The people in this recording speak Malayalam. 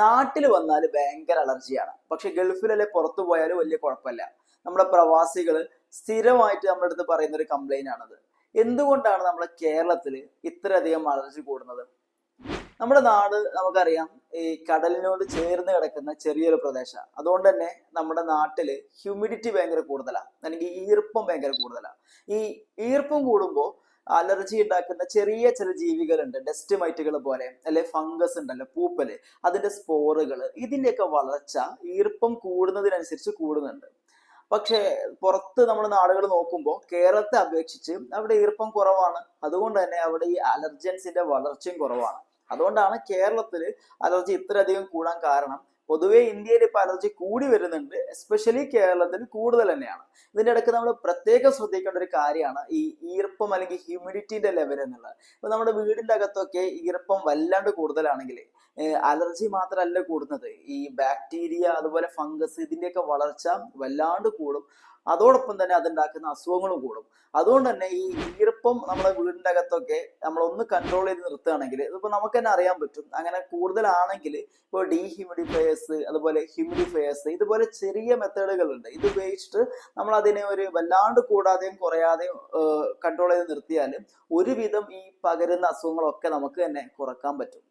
നാട്ടിൽ വന്നാൽ ഭയങ്കര അലർജിയാണ്. പക്ഷെ ഗൾഫിലല്ലേ പുറത്തു പോയാലും വലിയ കുഴപ്പമില്ല. നമ്മുടെ പ്രവാസികൾ സ്ഥിരമായിട്ട് നമ്മുടെ അടുത്ത് പറയുന്ന ഒരു കംപ്ലൈന്റ് ആണത് എന്തുകൊണ്ടാണ് നമ്മുടെ കേരളത്തിൽ ഇത്രയധികം അലർജി കൂടുന്നത്? നമ്മുടെ നാട് നമുക്കറിയാം ഈ കടലിനോട് ചേർന്ന് കിടക്കുന്ന ചെറിയൊരു പ്രദേശമാണ്. അതുകൊണ്ട് തന്നെ നമ്മുടെ നാട്ടിൽ ഹ്യൂമിഡിറ്റി ഭയങ്കര കൂടുതലാണ്. അല്ലെങ്കിൽ ഈർപ്പം ഭയങ്കര കൂടുതലാണ്. ഈ ഈർപ്പം കൂടുമ്പോൾ അലർജി ഉണ്ടാക്കുന്ന ചെറിയ ചില ജീവികളുണ്ട്. ഡസ്റ്റ് മൈറ്റുകൾ പോലെ അല്ലെ ഫംഗസ് ഉണ്ടല്ലോ പൂപ്പൽ അതിന്റെ സ്പോറുകൾ ഇതിന്റെയൊക്കെ വളർച്ച ഈർപ്പം കൂടുന്നതിനനുസരിച്ച് കൂടുന്നുണ്ട്. പക്ഷേ പുറത്ത് നമ്മൾ നാടുകൾ നോക്കുമ്പോൾ കേരളത്തെ അപേക്ഷിച്ച് അവിടെ ഈർപ്പം കുറവാണ്. അതുകൊണ്ട് തന്നെ അവിടെ ഈ അലർജൻസിന്റെ വളർച്ചയും കുറവാണ്. അതുകൊണ്ടാണ് കേരളത്തിൽ അലർജി ഇത്രയധികം കൂടാൻ കാരണം. പൊതുവെ ഇന്ത്യയിൽ ഇപ്പൊ അലർജി കൂടി വരുന്നുണ്ട്. എസ്പെഷ്യലി കേരളത്തിൽ കൂടുതൽ തന്നെയാണ്. ഇതിന്റെ ഇടയ്ക്ക് നമ്മൾ പ്രത്യേകം ശ്രദ്ധിക്കേണ്ട ഒരു കാര്യമാണ് ഈ ഈർപ്പം അല്ലെങ്കിൽ ഹ്യൂമിഡിറ്റിന്റെ ലെവൽ എന്നുള്ളത്. ഇപ്പൊ നമ്മുടെ വീടിന്റെ അകത്തൊക്കെ ഈർപ്പം വല്ലാണ്ട് കൂടുതലാണെങ്കിൽ അലർജി മാത്രമല്ല കൂടുന്നത്. ഈ ബാക്ടീരിയ അതുപോലെ ഫംഗസ് ഇതിന്റെയൊക്കെ വളർച്ച വല്ലാണ്ട് കൂടും. അതോടൊപ്പം തന്നെ അതുണ്ടാക്കുന്ന അസുഖങ്ങളും കൂടും. അതുകൊണ്ട് തന്നെ ഈ ഈർപ്പം നമ്മുടെ വീടിന്റെ അകത്തൊക്കെ നമ്മളൊന്ന് കൺട്രോൾ ചെയ്ത് നിർത്തുകയാണെങ്കിൽ ഇതിപ്പോ നമുക്ക് തന്നെ അറിയാൻ പറ്റും. അങ്ങനെ കൂടുതലാണെങ്കിൽ ഇപ്പോൾ ഡീഹ്യൂമിഡിഫയേഴ്സ് അതുപോലെ ഹ്യൂമിഡിഫയേഴ്സ് ഇതുപോലെ ചെറിയ മെത്തേഡുകൾ ഉണ്ട്. ഇത് ഉപയോഗിച്ചിട്ട് നമ്മൾ അതിനെ ഒരു വല്ലാണ്ട് കൂടാതെയും കുറയാതെയും കൺട്രോൾ ചെയ്ത് നിർത്തിയാൽ ഒരുവിധം ഈ പകരുന്ന അസുഖങ്ങളൊക്കെ നമുക്ക് തന്നെ കുറയ്ക്കാൻ പറ്റും.